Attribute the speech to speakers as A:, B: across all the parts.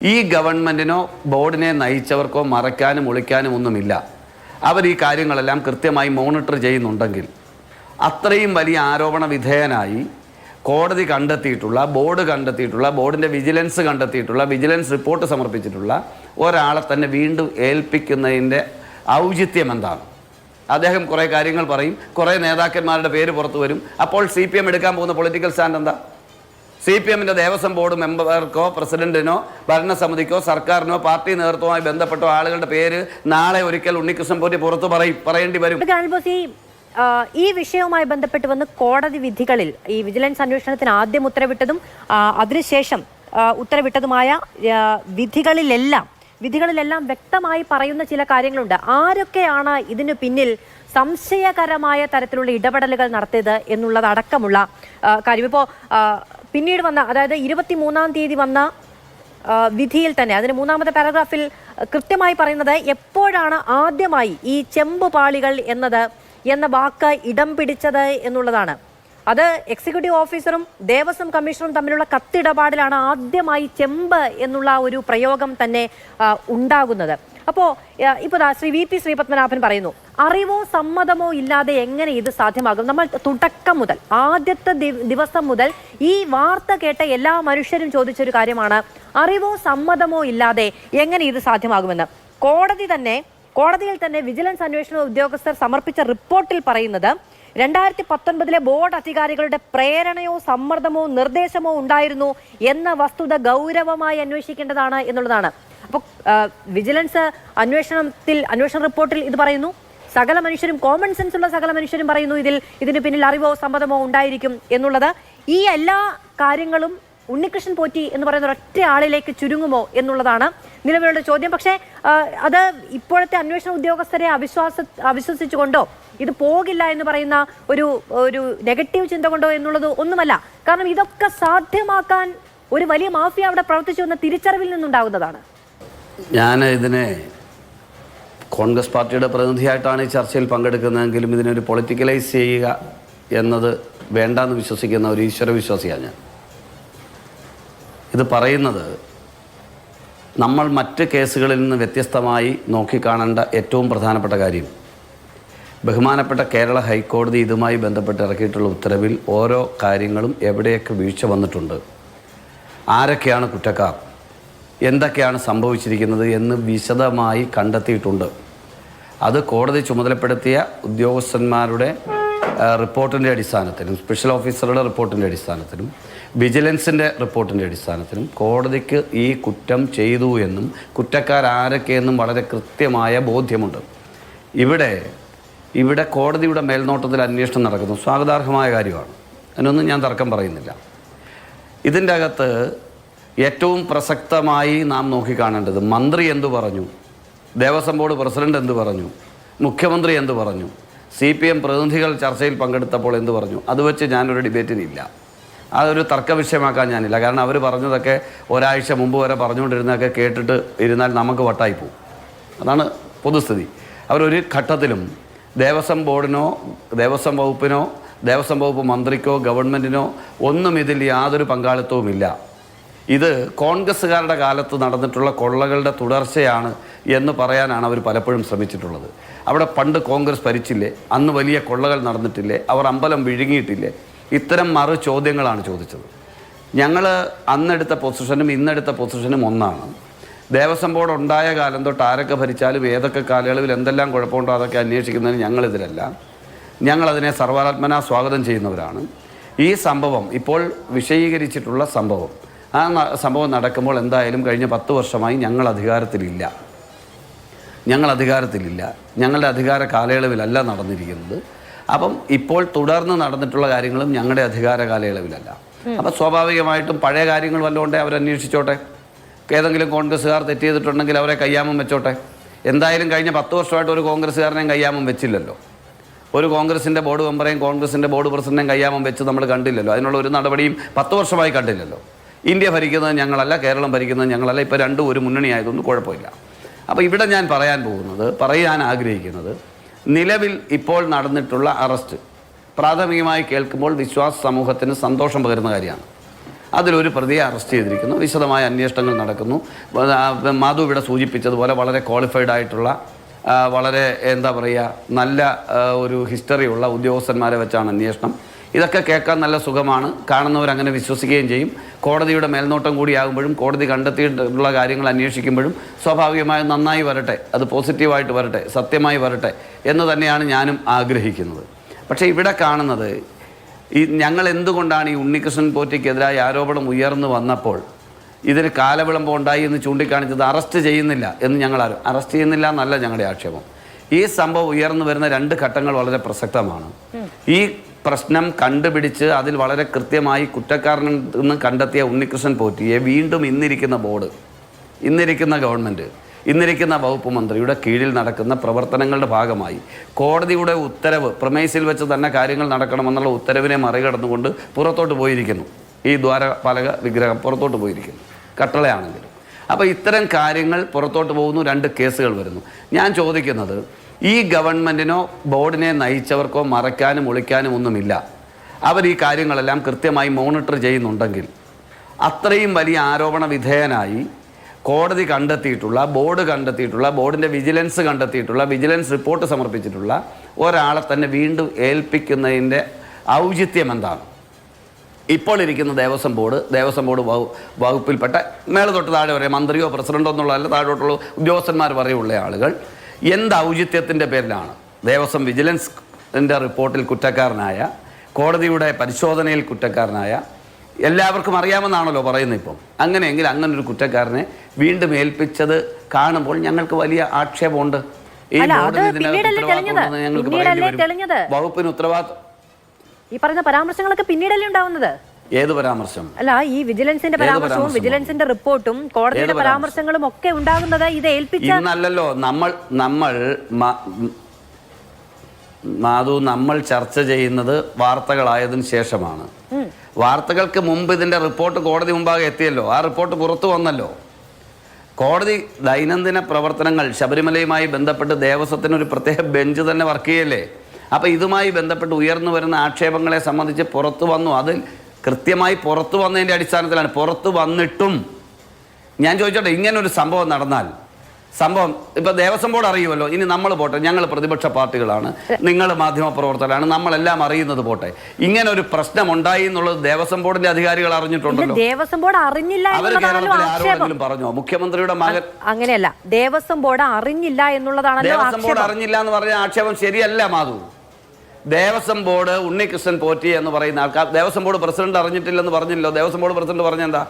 A: ഈ ഗവൺമെന്റിനോ ബോർഡിനെ നയിച്ചവർക്കോ മറയ്ക്കാനും ഒളിക്കാനും ഒന്നുമില്ല. അവർ ഈ കാര്യങ്ങളെല്ലാം കൃത്യമായി മോണിറ്റർ ചെയ്യുന്നുണ്ടെങ്കിൽ അത്രയും വലിയ ആരോപണ വിധേയനായി കോടതി കണ്ടെത്തിയിട്ടുള്ള ബോർഡ് കണ്ടെത്തിയിട്ടുള്ള ബോർഡിന്റെ വിജിലൻസ് കണ്ടെത്തിയിട്ടുള്ള വിജിലൻസ് റിപ്പോർട്ട് സമർപ്പിച്ചിട്ടുള്ള ഒരാളെ തന്നെ വീണ്ടും ഏൽപ്പിക്കുന്നതിന്റെ ഔചിത്യം എന്താണ്? അദ്ദേഹം കുറേ കാര്യങ്ങൾ പറയും കുറേ നേതാക്കന്മാരുടെ പേര് പുറത്തു വരും. അപ്പോൾ സി പി എം എടുക്കാൻ പോകുന്ന പൊളിറ്റിക്കൽ സ്റ്റാൻഡ് എന്താ? സി പി എമ്മിന്റെ ദേവസ്വം ബോർഡ് മെമ്പർക്കോ പ്രസിഡന്റിനോ ഭരണസമിതിക്കോ സർക്കാരിനോ പാർട്ടി നേതൃത്വവുമായി ബന്ധപ്പെട്ടോ ആളുകളുടെ പേര് നാളെ ഒരിക്കൽ ഉണ്ണികൃഷ്ണൻ പോറ്റി പുറത്തു പറയും പറയേണ്ടി വരും.
B: ഈ വിഷയവുമായി ബന്ധപ്പെട്ട് വന്ന് കോടതി വിധികളിൽ ഈ വിജിലൻസ് അന്വേഷണത്തിന് ആദ്യം ഉത്തരവിട്ടതും അതിനുശേഷം ഉത്തരവിട്ടതുമായ വിധികളിലെല്ലാം വിധികളിലെല്ലാം വ്യക്തമായി പറയുന്ന ചില കാര്യങ്ങളുണ്ട്. ആരൊക്കെയാണ് ഇതിനു പിന്നിൽ സംശയകരമായ തരത്തിലുള്ള ഇടപെടലുകൾ നടത്തിയത് എന്നുള്ളതടക്കമുള്ള കാര്യം. ഇപ്പോൾ പിന്നീട് വന്ന അതായത് ഇരുപത്തിമൂന്നാം തീയതി വന്ന വിധിയിൽ തന്നെ അതിന് മൂന്നാമത്തെ പാരഗ്രാഫിൽ കൃത്യമായി പറയുന്നത് എപ്പോഴാണ് ആദ്യമായി ഈ ചെമ്പ് പാളികൾ എന്നത് എന്ന വാക്ക് ഇടം പിടിച്ചത് എന്നുള്ളതാണ്. അത് എക്സിക്യൂട്ടീവ് ഓഫീസറും ദേവസ്വം കമ്മീഷണറും തമ്മിലുള്ള കത്തിടപാടിലാണ് ആദ്യമായി ചെമ്പ് എന്നുള്ള ഒരു പ്രയോഗം തന്നെ ഉണ്ടാകുന്നത്. അപ്പോൾ ഇപ്പോൾ ശ്രീ വി പി ശ്രീപത്മനാഭൻ പറയുന്നു അറിവോ സമ്മതമോ ഇല്ലാതെ എങ്ങനെ ഇത് സാധ്യമാകും? നമ്മൾ തുടക്കം മുതൽ ആദ്യത്തെ ദിവസം മുതൽ ഈ വാർത്ത കേട്ട എല്ലാ മനുഷ്യരും ചോദിച്ചൊരു കാര്യമാണ് അറിവോ സമ്മതമോ ഇല്ലാതെ എങ്ങനെ ഇത് സാധ്യമാകുമെന്ന്? കോടതി തന്നെ കോടതിയിൽ തന്നെ വിജിലൻസ് അന്വേഷണ ഉദ്യോഗസ്ഥർ സമർപ്പിച്ച റിപ്പോർട്ടിൽ പറയുന്നത് രണ്ടായിരത്തി പത്തൊൻപതിലെ ബോർഡ് അധികാരികളുടെ പ്രേരണയോ സമ്മർദ്ദമോ നിർദ്ദേശമോ ഉണ്ടായിരുന്നു എന്ന വസ്തുത ഗൗരവമായി അന്വേഷിക്കേണ്ടതാണ് എന്നുള്ളതാണ്. അപ്പോൾ വിജിലൻസ് അന്വേഷണത്തിൽ അന്വേഷണ റിപ്പോർട്ടിൽ ഇത് പറയുന്നു. സകല മനുഷ്യരും കോമൺ സെൻസ് ഉള്ള സകല മനുഷ്യരും പറയുന്നു ഇതിൽ ഇതിന് പിന്നിൽ അറിവോ സമ്മതമോ ഉണ്ടായിരിക്കും എന്നുള്ളത്. ഈ എല്ലാ കാര്യങ്ങളും ഉണ്ണികൃഷ്ണൻ പോറ്റി എന്ന് പറയുന്ന ഒറ്റ ആളിലേക്ക് ചുരുങ്ങുമോ എന്നുള്ളതാണ് നിലവിലുള്ള ചോദ്യം. പക്ഷേ അത് ഇപ്പോഴത്തെ അന്വേഷണ ഉദ്യോഗസ്ഥരെ അവിശ്വാസ അവിശ്വസിച്ചുകൊണ്ടോ ഇത് പോകില്ല എന്ന് പറയുന്ന ഒരു ഒരു നെഗറ്റീവ് ചിന്ത കൊണ്ടോ എന്നുള്ളത് ഒന്നുമല്ല. കാരണം ഇതൊക്കെ സാധ്യമാക്കാൻ ഒരു വലിയ മാഫിയ അവിടെ പ്രവർത്തിച്ചു എന്ന തിരിച്ചറിവിൽ നിന്നുണ്ടാകുന്നതാണ്.
A: ഞാൻ ഇതിനെ കോൺഗ്രസ് പാർട്ടിയുടെ പ്രതിനിധിയായിട്ടാണ് ഈ ചർച്ചയിൽ പങ്കെടുക്കുന്നതെങ്കിലും ഇതിനൊരു പൊളിറ്റിക്കലൈസ് ചെയ്യുക എന്നത് വേണ്ടെന്ന് വിശ്വസിക്കുന്ന ഒരു ഈശ്വര വിശ്വാസിയാണ് ഞാൻ. ഇത് പറയുന്നത് നമ്മൾ മറ്റ് കേസുകളിൽ നിന്ന് വ്യത്യസ്തമായി നോക്കിക്കാണേണ്ട ഏറ്റവും പ്രധാനപ്പെട്ട കാര്യം ബഹുമാനപ്പെട്ട കേരള ഹൈക്കോടതി ഇതുമായി ബന്ധപ്പെട്ട് ഇറക്കിയിട്ടുള്ള ഉത്തരവിൽ ഓരോ കാര്യങ്ങളും എവിടെയൊക്കെ വീഴ്ച വന്നിട്ടുണ്ട് ആരൊക്കെയാണ് കുറ്റക്കാർ എന്തൊക്കെയാണ് സംഭവിച്ചിരിക്കുന്നത് എന്ന് വിശദമായി കണ്ടെത്തിയിട്ടുണ്ട്. അത് കോടതി ചുമതലപ്പെടുത്തിയ ഉദ്യോഗസ്ഥന്മാരുടെ റിപ്പോർട്ടിന്റെ അടിസ്ഥാനത്തിലും സ്പെഷ്യൽ ഓഫീസറുടെ റിപ്പോർട്ടിന്റെ അടിസ്ഥാനത്തിലും വിജിലൻസിന്റെ റിപ്പോർട്ടിന്റെ അടിസ്ഥാനത്തിലും കോടതിക്ക് ഈ കുറ്റം ചെയ്തു എന്നും കുറ്റക്കാരാരൊക്കെയെന്നും വളരെ കൃത്യമായ ബോധ്യമുണ്ട്. ഇവിടെ ഇവിടെ കോടതിയുടെ മേൽനോട്ടത്തിൽ അന്വേഷണം നടക്കുന്നു. സ്വാഗതാർഹമായ കാര്യമാണ്. അതിനൊന്നും ഞാൻ തർക്കം പറയുന്നില്ല. ഇതിന്റെ അകത്ത് ഏറ്റവും പ്രസക്തമായി നാം നോക്കിക്കാണേണ്ടത് മന്ത്രി എന്തു പറഞ്ഞു? ദേവസ്വം ബോർഡ് പ്രസിഡന്റ് എന്തു പറഞ്ഞു? മുഖ്യമന്ത്രി എന്തു പറഞ്ഞു? സി പി എം പ്രതിനിധികൾ ചർച്ചയിൽ പങ്കെടുത്തപ്പോൾ എന്തു പറഞ്ഞു? അത് വെച്ച് ഞാനൊരു ഡിബേറ്റിനില്ല. അതൊരു തർക്ക വിഷയമാക്കാൻ ഞാനില്ല. കാരണം അവർ പറഞ്ഞതൊക്കെ ഒരാഴ്ച മുമ്പ് വരെ പറഞ്ഞുകൊണ്ടിരുന്നതൊക്കെ കേട്ടിട്ട് ഇരുന്നാൽ നമുക്ക് വട്ടായി പോകും അതാണ് പൊതുസ്ഥിതി. അവരൊരു ഘട്ടത്തിലും ദേവസ്വം ബോർഡിനോ ദേവസ്വം വകുപ്പിനോ ദേവസ്വം വകുപ്പ് മന്ത്രിക്കോ ഗവൺമെന്റിനോ ഒന്നും ഇതിൽ യാതൊരു പങ്കാളിത്തവുമില്ല. ഇത് കോൺഗ്രസ്സുകാരുടെ കാലത്ത് നടന്നിട്ടുള്ള കൊള്ളകളുടെ തുടർച്ചയാണ് എന്ന് പറയാനാണ് അവർ പലപ്പോഴും ശ്രമിച്ചിട്ടുള്ളത്. അവിടെ പണ്ട് കോൺഗ്രസ് ഭരിച്ചില്ലേ അന്ന് വലിയ കൊള്ളകൾ നടന്നിട്ടില്ലേ അവർ അമ്പലം വിഴുങ്ങിയിട്ടില്ലേ ഇത്തരം മറു ചോദ്യങ്ങളാണ് ചോദിച്ചത്. ഞങ്ങൾ അന്നെടുത്ത പൊസിഷനും ഇന്നെടുത്ത പൊസിഷനും ഒന്നാണ്. ദേവസ്വം ബോർഡ് ഉണ്ടായ കാലം തൊട്ട് ആരൊക്കെ ഭരിച്ചാലും ഏതൊക്കെ കാലയളവിൽ എന്തെല്ലാം കുഴപ്പമുണ്ടോ അതൊക്കെ അന്വേഷിക്കുന്നതിന് ഞങ്ങളിതിലല്ല. ഞങ്ങളതിനെ സർവാത്മന സ്വാഗതം ചെയ്യുന്നവരാണ്. ഈ സംഭവം ഇപ്പോൾ വിഷയീകരിച്ചിട്ടുള്ള സംഭവം. ആ സംഭവം നടക്കുമ്പോൾ എന്തായാലും കഴിഞ്ഞ പത്ത് വർഷമായി ഞങ്ങൾ അധികാരത്തിലില്ല. ഞങ്ങൾ അധികാരത്തിലില്ല. ഞങ്ങളുടെ അധികാര കാലയളവിലല്ല നടന്നിരിക്കുന്നത്. അപ്പം ഇപ്പോൾ തുടർന്ന് നടന്നിട്ടുള്ള കാര്യങ്ങളും ഞങ്ങളുടെ അധികാര കാലയളവിലല്ല. അപ്പം സ്വാഭാവികമായിട്ടും പഴയ കാര്യങ്ങൾ വല്ലതുകൊണ്ടേ അവർ അന്വേഷിച്ചോട്ടെ ഏതെങ്കിലും കോൺഗ്രസ്സുകാർ തെറ്റ് ചെയ്തിട്ടുണ്ടെങ്കിൽ അവരെ കയ്യാമം വെച്ചോട്ടെ? എന്തായാലും കഴിഞ്ഞ പത്ത് വർഷമായിട്ട് ഒരു കോൺഗ്രസ്സുകാരനെയും കയ്യാമം വെച്ചില്ലല്ലോ. ഒരു കോൺഗ്രസിന്റെ ബോർഡ് മെമ്പറേയും കോൺഗ്രസിന്റെ ബോർഡ് പ്രസിഡന്റേയും കയ്യാമം വെച്ച് നമ്മൾ കണ്ടില്ലല്ലോ. അതിനുള്ള ഒരു നടപടിയും പത്ത് വർഷമായി കണ്ടില്ലല്ലോ. ഇന്ത്യ ഭരിക്കുന്നത് ഞങ്ങളല്ല കേരളം ഭരിക്കുന്നത് ഞങ്ങളല്ല. ഇപ്പോൾ രണ്ടും ഒരു മുന്നണി ആയതൊന്നും കുഴപ്പമില്ല. അപ്പോൾ ഇവിടെ ഞാൻ പറയാൻ പോകുന്നത് പറയാൻ ആഗ്രഹിക്കുന്നത് നിലവിൽ ഇപ്പോൾ നടന്നിട്ടുള്ള അറസ്റ്റ് പ്രാഥമികമായി കേൾക്കുമ്പോൾ വിശ്വാസ സമൂഹത്തിന് സന്തോഷം പകരുന്ന കാര്യമാണ്. അതിലൊരു പ്രതിയെ അറസ്റ്റ് ചെയ്തിരിക്കുന്നു. വിശദമായ അന്വേഷണങ്ങൾ നടക്കുന്നു. മാധു ഇവിടെ സൂചിപ്പിച്ചതുപോലെ വളരെ ക്വാളിഫൈഡ് ആയിട്ടുള്ള വളരെ എന്താ പറയുക നല്ല ഒരു ഹിസ്റ്ററിയുള്ള ഉദ്യോഗസ്ഥന്മാരെ വെച്ചാണ് അന്വേഷണം. ഇതൊക്കെ കേൾക്കാൻ നല്ല സുഖമാണ്. കാണുന്നവർ അങ്ങനെ വിശ്വസിക്കുകയും ചെയ്യും. കോടതിയുടെ മേൽനോട്ടം കൂടിയാകുമ്പോഴും കോടതി കണ്ടെത്തിയിട്ടുള്ള കാര്യങ്ങൾ അന്വേഷിക്കുമ്പോഴും സ്വാഭാവികമായും നന്നായി വരട്ടെ അത് പോസിറ്റീവായിട്ട് വരട്ടെ സത്യമായി വരട്ടെ എന്ന് തന്നെയാണ് ഞാനും ആഗ്രഹിക്കുന്നത്. പക്ഷേ ഇവിടെ കാണുന്നത് ഈ ഞങ്ങൾ എന്തുകൊണ്ടാണ് ഈ ഉണ്ണികൃഷ്ണൻ പോറ്റിക്കെതിരായ ആരോപണം ഉയർന്നു വന്നപ്പോൾ ഇതിന് കാലവിളംബം ഉണ്ടായി എന്ന് ചൂണ്ടിക്കാണിച്ചത് അറസ്റ്റ് ചെയ്യുന്നില്ല എന്ന് ഞങ്ങൾ ആരും അറസ്റ്റ് ചെയ്യുന്നില്ല എന്നല്ല ഞങ്ങളുടെ ആക്ഷേപം. ഈ സംഭവം ഉയർന്നു വരുന്ന രണ്ട് ഘട്ടങ്ങൾ വളരെ പ്രസക്തമാണ്. ഈ പ്രശ്നം കണ്ടുപിടിച്ച് അതിൽ വളരെ കൃത്യമായി കുറ്റക്കാരനെന്ന് നിന്ന് കണ്ടെത്തിയ ഉണ്ണികൃഷ്ണൻ പോറ്റിയെ വീണ്ടും ഇന്നിരിക്കുന്ന ബോർഡ് ഇന്നിരിക്കുന്ന ഗവൺമെന്റ് ഇന്നിരിക്കുന്ന വകുപ്പ് മന്ത്രിയുടെ കീഴിൽ നടക്കുന്ന പ്രവർത്തനങ്ങളുടെ ഭാഗമായി കോടതിയുടെ ഉത്തരവ് പ്രമേയസിൽ വെച്ച് തന്നെ കാര്യങ്ങൾ നടക്കണമെന്നുള്ള ഉത്തരവിനെ മറികടന്നുകൊണ്ട് പുറത്തോട്ട് പോയിരിക്കുന്നു. ഈ ദ്വാരപാലക വിഗ്രഹം പുറത്തോട്ട് പോയിരിക്കുന്നു. കട്ടളയാണെങ്കിലും. അപ്പോൾ ഇത്തരം കാര്യങ്ങൾ പുറത്തോട്ട് പോകുന്നു രണ്ട് കേസുകൾ വരുന്നു. ഞാൻ ചോദിക്കുന്നത് ഈ ഗവൺമെന്റിനോ ബോർഡിനെ നയിച്ചവർക്കോ മറയ്ക്കാനും ഒളിക്കാനും ഒന്നുമില്ല. അവർ ഈ കാര്യങ്ങളെല്ലാം കൃത്യമായി മോണിറ്റർ ചെയ്യുന്നുണ്ടെങ്കിൽ അത്രയും വലിയ ആരോപണ വിധേയനായി കോടതി കണ്ടെത്തിയിട്ടുള്ള ബോർഡ് കണ്ടെത്തിയിട്ടുള്ള ബോർഡിന്റെ വിജിലൻസ് കണ്ടെത്തിയിട്ടുള്ള വിജിലൻസ് റിപ്പോർട്ട് സമർപ്പിച്ചിട്ടുള്ള ഒരാളെ തന്നെ വീണ്ടും ഏൽപ്പിക്കുന്നതിന്റെ ഔചിത്യം എന്താണ്? ഇപ്പോൾ ഇരിക്കുന്ന ദേവസ്വം ബോർഡ് ദേവസ്വം ബോർഡ് വകു- വകുപ്പിൽപ്പെട്ട മേലെ തൊട്ട് താഴെ വരെ മന്ത്രിയോ പ്രസിഡന്റോ എന്നുള്ളതല്ല താഴോട്ടുള്ള ഉദ്യോഗസ്ഥന്മാർ വരെയുള്ള ആളുകൾ എന്ത് ഔചിത്യത്തിന്റെ പേരിലാണ്? ദേവസ്വം വിജിലൻസിന്റെ റിപ്പോർട്ടിൽ കുറ്റക്കാരനായ കോടതിയുടെ പരിശോധനയിൽ കുറ്റക്കാരനായ എല്ലാവർക്കും അറിയാമെന്നാണല്ലോ പറയുന്നത് ഇപ്പം. അങ്ങനെയെങ്കിൽ അങ്ങനെ ഒരു കുറ്റക്കാരനെ വീണ്ടും ഏൽപ്പിച്ചത് കാണുമ്പോൾ ഞങ്ങൾക്ക് വലിയ ആക്ഷേപമുണ്ട്. ഈ ഞങ്ങൾക്ക്? വകുപ്പിന് ഉത്തരവാദിത്വം
B: ഈ പറയുന്ന പരാമർശങ്ങളൊക്കെ പിന്നീടല്ലേ ഉണ്ടാവുന്നത്?
A: ഏത് പരാമർശം?
B: അല്ല ഈ വിജിലൻസിന്റെ പരാമർശവും
A: പരാമർശം?
B: വിജിലൻസിന്റെ റിപ്പോർട്ടും കോടതിയുടെ പരാമർശങ്ങളും ഒക്കെ ഉണ്ടാകുന്നത് ഇത് ഏൽപ്പിച്ച
A: ഇന്നല്ലല്ലോ നമ്മൾ നമ്മൾ മാധു നമ്മൾ ചർച്ച ചെയ്യുന്നത് വാർത്തകളായതിനു ശേഷമാണ്. വാർത്തകൾക്ക് മുമ്പ് ഇതിന്റെ റിപ്പോർട്ട് കോടതി മുമ്പാകെ എത്തിയല്ലോ. ആ റിപ്പോർട്ട് പുറത്തു വന്നല്ലോ. കോടതി ദൈനംദിന പ്രവർത്തനങ്ങൾ ശബരിമലയുമായി ബന്ധപ്പെട്ട് ദേവസ്വത്തിന് ഒരു പ്രത്യേക ബെഞ്ച് തന്നെ വർക്ക് ചെയ്യല്ലേ? അപ്പോൾ ഇതുമായി ബന്ധപ്പെട്ട് ഉയർന്നു വരുന്ന ആക്ഷേപങ്ങളെ സംബന്ധിച്ച് പുറത്തു വന്നു. അതിൽ കൃത്യമായി പുറത്തു വന്നതിന്റെ അടിസ്ഥാനത്തിലാണ്. പുറത്തു വന്നിട്ടും ഞാൻ ചോദിച്ചോട്ടെ ഇങ്ങനൊരു സംഭവം നടന്നാൽ സംഭവം ഇപ്പൊ ദേവസ്വം ബോർഡ് അറിയുമല്ലോ ഇനി നമ്മൾ പോട്ടെ ഞങ്ങൾ പ്രതിപക്ഷ പാർട്ടികളാണ് നിങ്ങൾ മാധ്യമ പ്രവർത്തകരാണ് നമ്മളെല്ലാം അറിയുന്നത് പോട്ടെ. ഇങ്ങനെ ഒരു പ്രശ്നം ഉണ്ടായി എന്നുള്ളത് ദേവസ്വം ബോർഡിന്റെ അധികാരികൾ അറിഞ്ഞിട്ടുണ്ടല്ലോ.
B: ദേവസ്വം ബോർഡ് അറിഞ്ഞില്ല
A: അവർ കേരളത്തിലെ
B: ആക്ഷേപം.
A: ആരോടെങ്കിലും പറഞ്ഞോ? മുഖ്യമന്ത്രിയുടെ മകൻ
B: അങ്ങനെയല്ല. ദേവസ്വം ബോർഡ് അറിഞ്ഞില്ല എന്നുള്ളതാണല്ലോ
A: ദേവസ്വം ബോർഡ് അറിഞ്ഞില്ല എന്ന് പറഞ്ഞ ആക്ഷേപം ശരിയല്ല മാധു. ദേവസ്വം ബോർഡ് ഉണ്ണികൃഷ്ണൻ പോറ്റി എന്ന് പറയുന്ന ആൾക്കാർ ദേവസ്വം ബോർഡ് പ്രസിഡന്റ് അറിഞ്ഞിട്ടില്ലെന്ന് പറഞ്ഞില്ലോ. ദേവസ്വം ബോർഡ് പ്രസിഡന്റ് പറഞ്ഞെന്താ?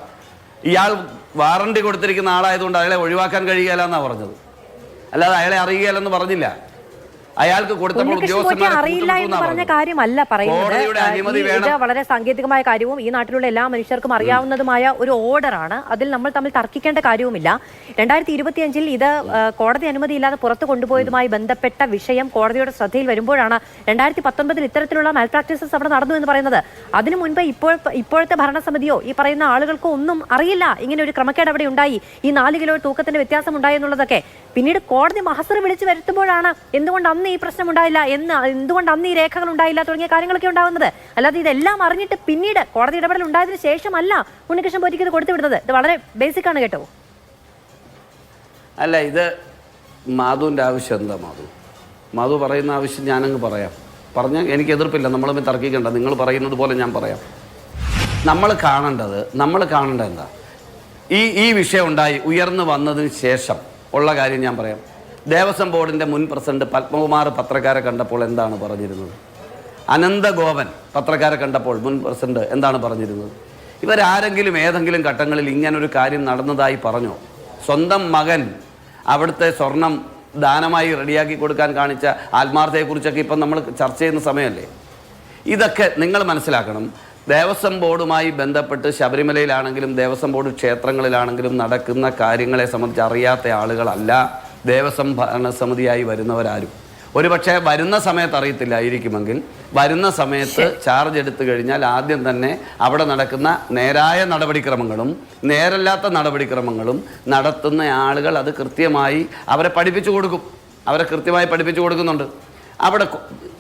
A: ഇയാൾ വാറണ്ടി കൊടുത്തിരിക്കുന്ന ആളായതുകൊണ്ട് അയാളെ ഒഴിവാക്കാൻ കഴിയുകയില്ല എന്നാണ് പറഞ്ഞത്. അല്ലാതെ അയാളെ അറിയുകയില്ലെന്ന് പറഞ്ഞില്ല. അയാൾക്ക് കൊടുത്തപ്പോൾ ഉദ്യോഗസ്ഥന്മാരെ
B: അറിയില്ല എന്ന് പറഞ്ഞ കാര്യമല്ല പറയുന്നത്. വളരെ സാങ്കേതികമായ കാര്യവും ഈ നാട്ടിലുള്ള എല്ലാ മനുഷ്യർക്കും അറിയാവുന്നതുമായ ഒരു ഓർഡറാണ്. അതിൽ നമ്മൾ തമ്മിൽ തർക്കിക്കേണ്ട കാര്യവുമില്ല. രണ്ടായിരത്തി ഇരുപത്തിയഞ്ചിൽ ഇത് കോടതി അനുമതി ഇല്ലാതെ പുറത്തു കൊണ്ടുപോയതുമായി ബന്ധപ്പെട്ട വിഷയം കോടതിയുടെ ശ്രദ്ധയിൽ വരുമ്പോഴാണ് രണ്ടായിരത്തി പത്തൊൻപതിൽ ഇത്തരത്തിലുള്ള മാൽ പ്രാക്ടീസസ് അവിടെ നടന്നു എന്ന് പറയുന്നത്. അതിനു മുൻപ് ഇപ്പോൾ ഇപ്പോഴത്തെ ഭരണസമിതിയോ ഈ പറയുന്ന ആളുകൾക്കോ ഒന്നും അറിയില്ല. ഇങ്ങനെ ഒരു ക്രമക്കേട് അവിടെ ഉണ്ടായി. ഈ നാല് കിലോ തൂക്കത്തിന്റെ വ്യത്യാസം ഉണ്ടായി എന്നുള്ളതൊക്കെ. പിന്നീട് കോടതി മഹസർ വിളിച്ചു വരുത്തുമ്പോഴാണ് എന്തുകൊണ്ട് അന്ന് ഈ പ്രശ്നം ഉണ്ടായില്ല എന്ന് എന്തുകൊണ്ട് അന്ന് ഈ രേഖകൾ ഉണ്ടായില്ല തുടങ്ങിയ കാര്യങ്ങളൊക്കെ ഉണ്ടാകുന്നത്? അല്ലാതെ ഇതെല്ലാം അറിഞ്ഞിട്ട് പിന്നീട് കോടതി ഇടപെടൽ ഉണ്ടായതിനു ശേഷമല്ല ഉണ്ണികൃഷ്ണൻ പോറ്റിക്ക് ഇത് കൊടുത്തു വിടുന്നത്. ഇത് വളരെ ബേസിക് ആണ് കേട്ടോ.
A: അല്ല ഇത് മാധുവിന്റെ ആവശ്യം എന്താ മാധു? മാധു പറയുന്ന ആവശ്യം ഞാനങ്ങ് പറയാം. പറഞ്ഞാൽ എനിക്ക് എതിർപ്പില്ല. തമ്മിൽ തർക്കിക്കണ്ട. നിങ്ങൾ പറയുന്നത് പോലെ ഞാൻ പറയാം. നമ്മൾ കാണേണ്ടത് നമ്മൾ കാണേണ്ടത് എന്താ? ഈ ഈ വിഷയം ഉണ്ടായി ഉയർന്നു വന്നതിന് ശേഷം ഉള്ള കാര്യം ഞാൻ പറയാം. ദേവസ്വം ബോർഡിന്റെ മുൻ പ്രസിഡന്റ് പത്മകുമാർ പത്രക്കാരെ കണ്ടപ്പോൾ എന്താണ് പറഞ്ഞിരുന്നത്? അനന്തഗോപൻ പത്രക്കാരെ കണ്ടപ്പോൾ മുൻ പ്രസിഡന്റ് എന്താണ് പറഞ്ഞിരുന്നത്? ഇവരാരെങ്കിലും ഏതെങ്കിലും ഘട്ടങ്ങളിൽ ഇങ്ങനൊരു കാര്യം നടന്നതായി പറഞ്ഞോ? സ്വന്തം മകൻ അവിടുത്തെ സ്വർണം ദാനമായി റെഡിയാക്കി കൊടുക്കാൻ കാണിച്ച ആത്മാർത്ഥതയെക്കുറിച്ചൊക്കെ ഇപ്പം നമ്മൾ ചർച്ച ചെയ്യുന്ന സമയമല്ലേ? ഇതൊക്കെ നിങ്ങൾ മനസ്സിലാക്കണം. ദേവസ്വം ബോർഡുമായി ബന്ധപ്പെട്ട് ശബരിമലയിലാണെങ്കിലും ദേവസ്വം ബോർഡ് ക്ഷേത്രങ്ങളിലാണെങ്കിലും നടക്കുന്ന കാര്യങ്ങളെ സംബന്ധിച്ച് അറിയാത്ത ആളുകളല്ല. ദേവസ്വം ഭരണസമിതിയായി വരുന്നവരാരും. ഒരുപക്ഷെ വരുന്ന സമയത്ത് അറിയത്തില്ലായിരിക്കുമെങ്കിൽ വരുന്ന സമയത്ത് ചാർജ് എടുത്തു കഴിഞ്ഞാൽ ആദ്യം തന്നെ അവിടെ നടക്കുന്ന നേരായ നടപടിക്രമങ്ങളും നേരല്ലാത്ത നടപടിക്രമങ്ങളും നടത്തുന്ന ആളുകൾ അത് കൃത്യമായി അവരെ പഠിപ്പിച്ചു കൊടുക്കും. അവരെ കൃത്യമായി പഠിപ്പിച്ചു കൊടുക്കുന്നുണ്ട്. അവിടെ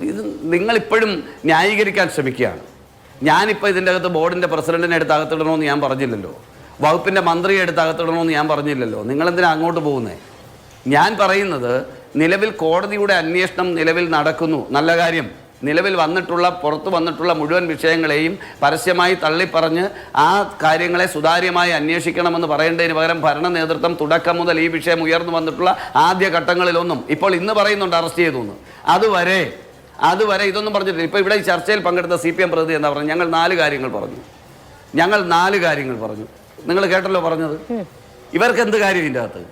A: ഇത് നിങ്ങളിപ്പോഴും ന്യായീകരിക്കാൻ ശ്രമിക്കുകയാണ്. ഞാനിപ്പോൾ ഇതിന്റെ അകത്ത് ബോർഡിന്റെ പ്രസിഡന്റിനെ എടുത്ത് അകത്തിടണമെന്ന് ഞാൻ പറഞ്ഞില്ലല്ലോ. വകുപ്പിന്റെ മന്ത്രിയെ എടുത്ത് അകത്തിടണമെന്ന് ഞാൻ പറഞ്ഞില്ലല്ലോ. നിങ്ങളെന്തിനാ അങ്ങോട്ട് പോകുന്നേ? ഞാൻ പറയുന്നത് നിലവിൽ കോടതിയുടെ അന്വേഷണം നിലവിൽ നടക്കുന്നു. നല്ല കാര്യം. നിലവിൽ വന്നിട്ടുള്ള പുറത്തു വന്നിട്ടുള്ള മുഴുവൻ വിഷയങ്ങളെയും പരസ്യമായി തള്ളിപ്പറഞ്ഞ് ആ കാര്യങ്ങളെ സുതാര്യമായി അന്വേഷിക്കണമെന്ന് പറയേണ്ടതിന് പകരം ഭരണ നേതൃത്വം തുടക്കം മുതൽ ഈ വിഷയം ഉയർന്നു വന്നിട്ടുള്ള ആദ്യ ഘട്ടങ്ങളിലൊന്നും ഇപ്പോൾ ഇന്ന് പറയുന്നുണ്ട് അറസ്റ്റ് ചെയ്തു എന്ന് അതുവരെ അതുവരെ ഇതൊന്നും പറഞ്ഞിട്ടില്ല. ഇപ്പോൾ ഇവിടെ ഈ ചർച്ചയിൽ പങ്കെടുത്ത സി പി എം പ്രതി എന്താ പറഞ്ഞു ഞങ്ങൾ നാല് കാര്യങ്ങൾ പറഞ്ഞു. ഞങ്ങൾ നാല് കാര്യങ്ങൾ പറഞ്ഞു. നിങ്ങൾ കേട്ടല്ലോ പറഞ്ഞത്. ഇവർക്ക് എന്ത് കാര്യം ഇതിന്റെ അകത്ത്?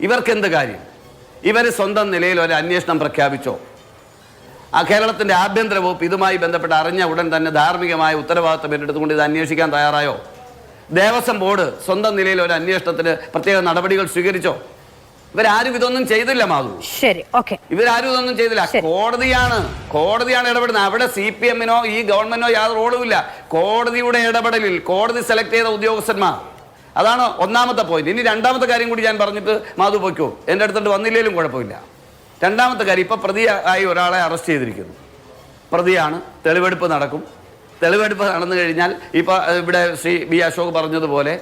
A: ഇവർക്ക് എന്ത് കാര്യം? ഇവർ സ്വന്തം നിലയിൽ ഒരു അന്വേഷണം പ്രഖ്യാപിച്ചോ? ആ കേരളത്തിന്റെ ആഭ്യന്തര വകുപ്പ് ഇതുമായി ബന്ധപ്പെട്ട് അറിഞ്ഞ ഉടൻ തന്നെ ധാർമ്മികമായ ഉത്തരവാദിത്തം ഏറ്റെടുത്തുകൊണ്ട് ഇത് അന്വേഷിക്കാൻ തയ്യാറായോ? ദേവസ്വം ബോർഡ് സ്വന്തം നിലയിൽ ഒരു അന്വേഷണത്തിന് പ്രത്യേക നടപടികൾ സ്വീകരിച്ചോ? ഇവരാരും ഇതൊന്നും ചെയ്തില്ല മാധു.
B: ശരി ഓക്കെ.
A: ഇവരാരും ഇതൊന്നും ചെയ്തില്ല. കോടതിയാണ്. കോടതിയാണ് ഇടപെടുന്നത്. അവിടെ സി പി എമ്മിനോ ഈ ഗവൺമെന്റിനോ യാതൊരു റോളുമില്ല. കോടതിയുടെ ഇടപെടലിൽ കോടതി സെലക്ട് ചെയ്ത ഉദ്യോഗസ്ഥന്മാർ. അതാണ് ഒന്നാമത്തെ പോയിന്റ് ഇനി രണ്ടാമത്തെ കാര്യം കൂടി ഞാൻ പറഞ്ഞിട്ട് മാധു പൊയ്ക്കോ. എന്റെ അടുത്തോട്ട് വന്നില്ലേലും കുഴപ്പമില്ല. രണ്ടാമത്തെ കാര്യം ഇപ്പോൾ പ്രതി ആയി ഒരാളെ അറസ്റ്റ് ചെയ്തിരിക്കുന്നു. പ്രതിയാണ്. തെളിവെടുപ്പ് നടക്കും. തെളിവെടുപ്പ് നടന്നു കഴിഞ്ഞാൽ ഇപ്പോൾ ഇവിടെ ശ്രീ ബി അശോക് പറഞ്ഞതുപോലെ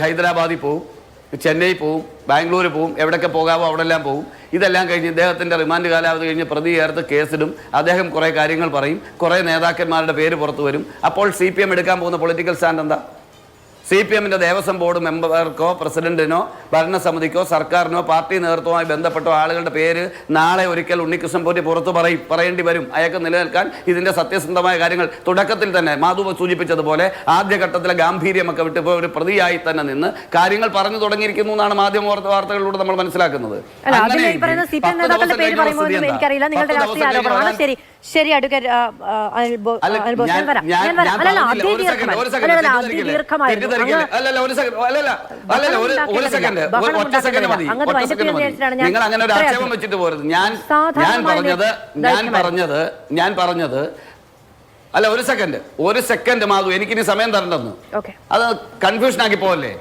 A: ഹൈദരാബാദിൽ പോവും ചെന്നൈ പോവും ബാംഗ്ലൂർ പോവും എവിടെയൊക്കെ പോകാവോ അവിടെല്ലാം പോവും. ഇതെല്ലാം കഴിഞ്ഞ് ഇദ്ദേഹത്തിന്റെ റിമാൻഡ് കാലാവധി കഴിഞ്ഞ് പ്രതി ചേർത്ത് കേസിടും. അദ്ദേഹം കുറേ കാര്യങ്ങൾ പറയും. കുറേ നേതാക്കന്മാരുടെ പേര് പുറത്തു വരും. അപ്പോൾ സി എടുക്കാൻ പോകുന്ന പൊളിറ്റിക്കൽ സ്റ്റാൻഡ് എന്താ? സി പി എമ്മിന്റെ ദേവസ്വം ബോർഡ് മെമ്പർക്കോ പ്രസിഡന്റിനോ ഭരണസമിതിക്കോ സർക്കാരിനോ പാർട്ടി നേതൃത്വവുമായി ബന്ധപ്പെട്ട ആളുകളുടെ പേര് നാളെ ഒരിക്കൽ ഉണ്ണികൃഷ്ണൻ പോറ്റി പുറത്തു പറയും പറയേണ്ടി വരും. അയാൾക്ക് നിലനിൽക്കാൻ ഇതിന്റെ സത്യസന്ധമായ കാര്യങ്ങൾ തുടക്കത്തിൽ തന്നെ മാധുവ സൂചിപ്പിച്ചതുപോലെ ആദ്യഘട്ടത്തിലെ ഗാംഭീര്യമൊക്കെ വിട്ട് ഇപ്പോൾ ഒരു പ്രതിയായി തന്നെ നിന്ന് കാര്യങ്ങൾ പറഞ്ഞു തുടങ്ങിയിരിക്കുന്നു എന്നാണ് മാധ്യമ വാർത്തകളിലൂടെ നമ്മൾ മനസ്സിലാക്കുന്നത്.
B: അല്ല ശരി അടുക്ക അഡ്വക്കേറ്റ്
A: നിങ്ങൾ അങ്ങനെ ഒരു ആക്ഷേപം വെച്ചിട്ട് പോരുത്. ഞാൻ ഞാൻ പറഞ്ഞത് ഞാൻ. പറഞ്ഞത് ഞാൻ പറഞ്ഞത് അല്ല ഒരു സെക്കൻഡ് ഒരു സെക്കൻഡ് മാധു എനിക്കിനി സമയം തരണ്ടെന്ന്. അത് കൺഫ്യൂഷൻ ആക്കി പോവല്ലേ?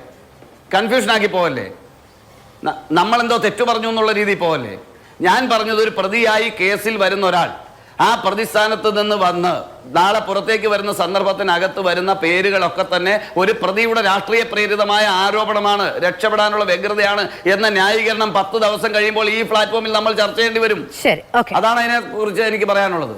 A: കൺഫ്യൂഷൻ ആക്കി പോവല്ലേ? നമ്മളെന്തോ തെറ്റു പറഞ്ഞു എന്നുള്ള രീതിയിൽ പോവല്ലേ? ഞാൻ പറഞ്ഞത് ഒരു പ്രതിയായി കേസിൽ വരുന്ന ഒരാൾ. ആ പ്രതിസ്ഥാനത്ത് നിന്ന് വന്ന് നാളെ പുറത്തേക്ക് വരുന്ന സന്ദർഭത്തിനകത്ത് വരുന്ന പേരുകളൊക്കെ തന്നെ ഒരു പ്രതിയുടെ രാഷ്ട്രീയ പ്രേരിതമായ ആരോപണമാണ് രക്ഷപ്പെടാനുള്ള വ്യഗ്രതയാണ് എന്ന ന്യായീകരണം പത്ത് ദിവസം കഴിയുമ്പോൾ ഈ പ്ലാറ്റ്ഫോമിൽ നമ്മൾ ചർച്ച ചെയ്യേണ്ടി വരും. അതാണ് അതിനെ കുറിച്ച് എനിക്ക് പറയാനുള്ളത്.